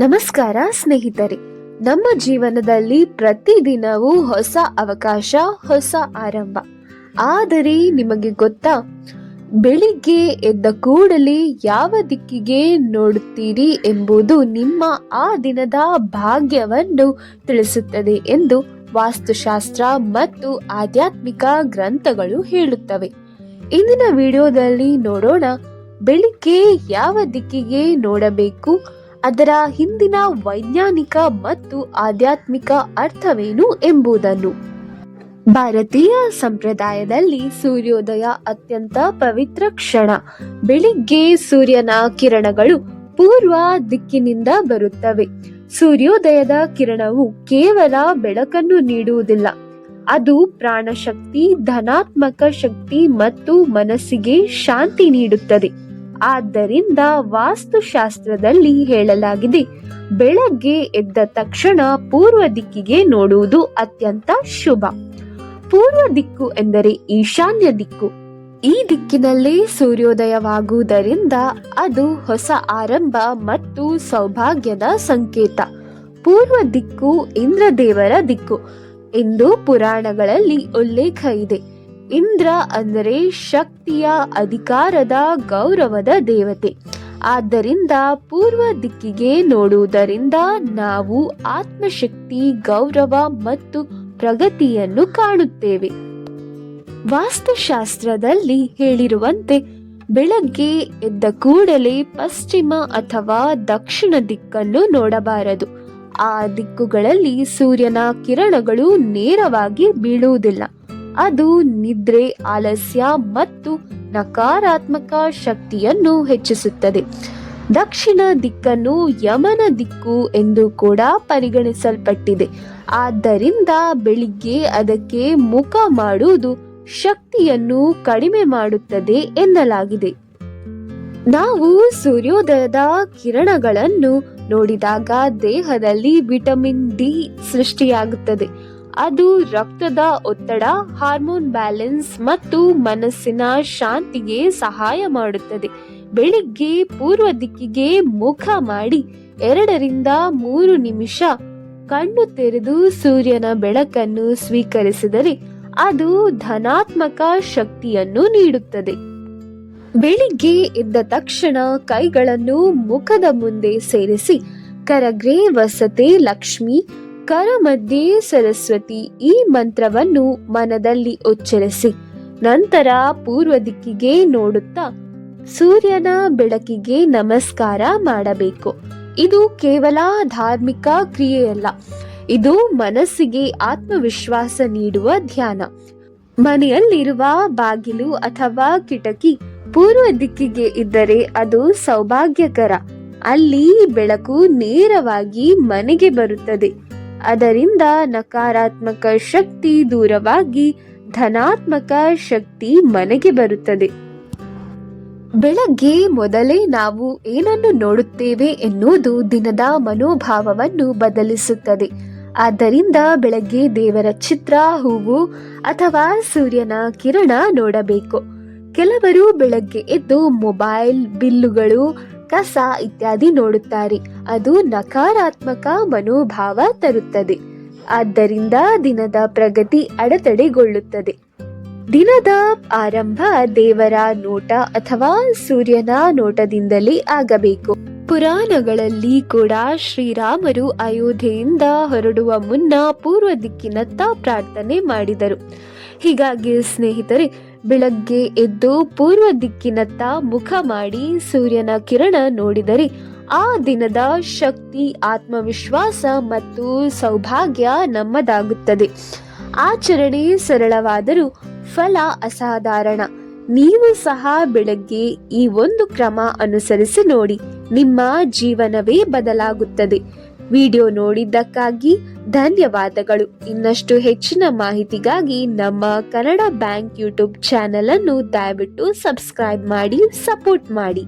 ನಮಸ್ಕಾರ ಸ್ನೇಹಿತರೆ. ನಮ್ಮ ಜೀವನದಲ್ಲಿ ಪ್ರತಿದಿನವೂ ಹೊಸ ಅವಕಾಶ, ಹೊಸ ಆರಂಭ. ಆದರೆ ನಿಮಗೆ ಗೊತ್ತಾ? ಬೆಳಿಗ್ಗೆ ಎದ್ದ ಕೂಡಲೇ ಯಾವ ದಿಕ್ಕಿಗೆ ನೋಡುತ್ತೀರಿ ಎಂಬುದು ನಿಮ್ಮ ಆ ದಿನದ ಭಾಗ್ಯವನ್ನು ತಿಳಿಸುತ್ತದೆ ಎಂದು ವಾಸ್ತುಶಾಸ್ತ್ರ ಮತ್ತು ಆಧ್ಯಾತ್ಮಿಕ ಗ್ರಂಥಗಳು ಹೇಳುತ್ತವೆ. ಇಂದಿನ ವಿಡಿಯೋದಲ್ಲಿ ನೋಡೋಣ, ಬೆಳಿಗ್ಗೆ ಯಾವ ದಿಕ್ಕಿಗೆ ನೋಡಬೇಕು ಅದರ ಹಿಂದಿನ ವೈಜ್ಞಾನಿಕ ಮತ್ತು ಆಧ್ಯಾತ್ಮಿಕ ಅರ್ಥವೇನು ಎಂಬುದನ್ನು. ಭಾರತೀಯ ಸಂಪ್ರದಾಯದಲ್ಲಿ ಸೂರ್ಯೋದಯ ಅತ್ಯಂತ ಪವಿತ್ರ ಕ್ಷಣ. ಬೆಳಿಗ್ಗೆ ಸೂರ್ಯನ ಕಿರಣಗಳು ಪೂರ್ವ ದಿಕ್ಕಿನಿಂದ ಬರುತ್ತವೆ. ಸೂರ್ಯೋದಯದ ಕಿರಣವು ಕೇವಲ ಬೆಳಕನ್ನು ನೀಡುವುದಿಲ್ಲ. ಅದು ಪ್ರಾಣಶಕ್ತಿ, ಧನಾತ್ಮಕ ಶಕ್ತಿ ಮತ್ತು ಮನಸ್ಸಿಗೆ ಶಾಂತಿ ನೀಡುತ್ತದೆ. ಆದ್ದರಿಂದ ವಾಸ್ತುಶಾಸ್ತ್ರದಲ್ಲಿ ಹೇಳಲಾಗಿದೆ, ಬೆಳಗ್ಗೆ ಎದ್ದ ತಕ್ಷಣ ಪೂರ್ವ ದಿಕ್ಕಿಗೆ ನೋಡುವುದು ಅತ್ಯಂತ ಶುಭ. ಪೂರ್ವ ದಿಕ್ಕು ಎಂದರೆ ಈಶಾನ್ಯ ದಿಕ್ಕು. ಈ ದಿಕ್ಕಿನಲ್ಲಿ ಸೂರ್ಯೋದಯವಾಗುವುದರಿಂದ ಅದು ಹೊಸ ಆರಂಭ ಮತ್ತು ಸೌಭಾಗ್ಯದ ಸಂಕೇತ. ಪೂರ್ವ ದಿಕ್ಕು ಇಂದ್ರದೇವರ ದಿಕ್ಕು. ಎಂದು ಪುರಾಣಗಳಲ್ಲಿ ಉಲ್ಲೇಖ ಇದೆ. ಇಂದ್ರ ಅಂದರೆ ಶಕ್ತಿಯ ಅಧಿಕಾರದ ಗೌರವದ ದೇವತೆ. ಆದ್ದರಿಂದ ಪೂರ್ವ ದಿಕ್ಕಿಗೆ ನೋಡುವುದರಿಂದ ನಾವು ಆತ್ಮಶಕ್ತಿ, ಗೌರವ ಮತ್ತು ಪ್ರಗತಿಯನ್ನು ಕಾಣುತ್ತೇವೆ. ವಾಸ್ತುಶಾಸ್ತ್ರದಲ್ಲಿ ಹೇಳಿರುವಂತೆ ಬೆಳಗ್ಗೆ ಎದ್ದ ಕೂಡಲೇ ಪಶ್ಚಿಮ ಅಥವಾ ದಕ್ಷಿಣ ದಿಕ್ಕನ್ನು ನೋಡಬಾರದು. ಆ ದಿಕ್ಕುಗಳಲ್ಲಿ ಸೂರ್ಯನ ಕಿರಣಗಳು ನೇರವಾಗಿ ಬೀಳುವುದಿಲ್ಲ. ಅದು ನಿದ್ರೆ, ಆಲಸ್ಯ ಮತ್ತು ನಕಾರಾತ್ಮಕ ಶಕ್ತಿಯನ್ನು ಹೆಚ್ಚಿಸುತ್ತದೆ. ದಕ್ಷಿಣ ದಿಕ್ಕನ್ನು ಯಮನ ದಿಕ್ಕು ಎಂದು ಕೂಡ ಪರಿಗಣಿಸಲ್ಪಟ್ಟಿದೆ. ಆದ್ದರಿಂದ ಬೆಳಿಗ್ಗೆ ಅದಕ್ಕೆ ಮುಖ ಮಾಡುವುದು ಶಕ್ತಿಯನ್ನು ಕಡಿಮೆ ಮಾಡುತ್ತದೆ ಎನ್ನಲಾಗಿದೆ. ನಾವು ಸೂರ್ಯೋದಯದ ಕಿರಣಗಳನ್ನು ನೋಡಿದಾಗ ದೇಹದಲ್ಲಿ ವಿಟಮಿನ್ ಡಿ ಸೃಷ್ಟಿಯಾಗುತ್ತದೆ. ಅದು ರಕ್ತದ ಒತ್ತಡ, ಹಾರ್ಮೋನ್ ಬ್ಯಾಲೆನ್ಸ್ ಮತ್ತು ಮನಸ್ಸಿನ ಶಾಂತಿಗೆ ಸಹಾಯ ಮಾಡುತ್ತದೆ. ಬೆಳಿಗ್ಗೆ ಪೂರ್ವ ದಿಕ್ಕಿಗೆ ಮುಖ ಮಾಡಿ ಎರಡರಿಂದ ಮೂರು ನಿಮಿಷ ಕಣ್ಣು ತೆರೆದು ಸೂರ್ಯನ ಬೆಳಕನ್ನು ಸ್ವೀಕರಿಸಿದರೆ ಅದು ಧನಾತ್ಮಕ ಶಕ್ತಿಯನ್ನು ನೀಡುತ್ತದೆ. ಬೆಳಿಗ್ಗೆ ಎದ್ದ ತಕ್ಷಣ ಕೈಗಳನ್ನು ಮುಖದ ಮುಂದೆ ಸೇರಿಸಿ, ಕರಗ್ರೆ ವಸತೆ ಲಕ್ಷ್ಮಿ ಕರ ಮಧ್ಯೆ ಸರಸ್ವತಿ ಈ ಮಂತ್ರವನ್ನು ಮನದಲ್ಲಿ ಉಚ್ಚರಿಸಿ, ನಂತರ ಪೂರ್ವ ದಿಕ್ಕಿಗೆ ನೋಡುತ್ತಾ ಸೂರ್ಯನ ಬೆಳಕಿಗೆ ನಮಸ್ಕಾರ ಮಾಡಬೇಕು. ಇದು ಕೇವಲ ಧಾರ್ಮಿಕ ಕ್ರಿಯೆಯಲ್ಲ, ಇದು ಮನಸ್ಸಿಗೆ ಆತ್ಮವಿಶ್ವಾಸ ನೀಡುವ ಧ್ಯಾನ. ಮನೆಯಲ್ಲಿರುವ ಬಾಗಿಲು ಅಥವಾ ಕಿಟಕಿ ಪೂರ್ವ ದಿಕ್ಕಿಗೆ ಇದ್ದರೆ ಅದು ಸೌಭಾಗ್ಯಕರ. ಅಲ್ಲಿ ಬೆಳಕು ನೇರವಾಗಿ ಮನೆಗೆ ಬರುತ್ತದೆ. ಅದರಿಂದ ನಕಾರಾತ್ಮಕ ಶಕ್ತಿ ದೂರವಾಗಿ ಧನಾತ್ಮಕ ಶಕ್ತಿ ಮನೆಗೆ ಬರುತ್ತದೆ. ಬೆಳಗ್ಗೆ ಮೊದಲೇ ನಾವು ಏನನ್ನು ನೋಡುತ್ತೇವೆ ಎನ್ನುವುದು ದಿನದ ಮನೋಭಾವವನ್ನು ಬದಲಿಸುತ್ತದೆ. ಆದ್ದರಿಂದ ಬೆಳಗ್ಗೆ ದೇವರ ಚಿತ್ರ, ಹೂವು ಅಥವಾ ಸೂರ್ಯನ ಕಿರಣ ನೋಡಬೇಕು. ಕೆಲವರು ಬೆಳಗ್ಗೆ ಎದ್ದು ಮೊಬೈಲ್, ಬಿಲ್ಲುಗಳು ಕಸ ಇತ್ಯಾದಿ ನೋಡುತ್ತಾರೆ. ಅದು ನಕಾರಾತ್ಮಕ ಮನೋಭಾವ ತರುತ್ತದೆ. ಆದ್ದರಿಂದ ದಿನದ ಪ್ರಗತಿ ಅಡೆತಡೆಗೊಳ್ಳುತ್ತದೆ. ದಿನದ ಆರಂಭ ದೇವರ ನೋಟ ಅಥವಾ ಸೂರ್ಯನ ನೋಟದಿಂದಲೇ ಆಗಬೇಕು. ಪುರಾಣಗಳಲ್ಲಿ ಕೂಡ ಶ್ರೀರಾಮರು ಅಯೋಧ್ಯೆಯಿಂದ ಹೊರಡುವ ಮುನ್ನ ಪೂರ್ವ ದಿಕ್ಕಿನತ್ತ ಪ್ರಾರ್ಥನೆ ಮಾಡಿದರು. ಹೀಗಾಗಿ ಸ್ನೇಹಿತರೆ ಬೆಳಗ್ಗೆ ಎದ್ದು ಪೂರ್ವ ದಿಕ್ಕಿನತ್ತ ಮುಖ ಮಾಡಿ ಸೂರ್ಯನ ಕಿರಣ ನೋಡಿದರೆ ಆ ದಿನದ ಶಕ್ತಿ, ಆತ್ಮವಿಶ್ವಾಸ ಮತ್ತು ಸೌಭಾಗ್ಯ ನಮ್ಮದಾಗುತ್ತದೆ. ಆಚರಣೆ ಸರಳವಾದರೂ ಫಲ ಅಸಾಧಾರಣ. ನೀವು ಸಹ ಬೆಳಗ್ಗೆ ಈ ಒಂದು ಕ್ರಮ ಅನುಸರಿಸಿ ನೋಡಿ. ನಿಮ್ಮ ಜೀವನವೇ ಬದಲಾಗುತ್ತದೆ. ವಿಡಿಯೋ ನೋಡಿದ್ದಕ್ಕಾಗಿ ಧನ್ಯವಾದಗಳು. ಇನ್ನಷ್ಟು ಹೆಚ್ಚಿನ ಮಾಹಿತಿಗಾಗಿ ನಮ್ಮ ಕನ್ನಡ ಬ್ಯಾಂಕ್ ಯೂಟ್ಯೂಬ್ ಚಾನೆಲ್ ಅನ್ನು ದಯವಿಟ್ಟು ಸಬ್ಸ್ಕ್ರೈಬ್ ಮಾಡಿ, ಸಪೋರ್ಟ್ ಮಾಡಿ.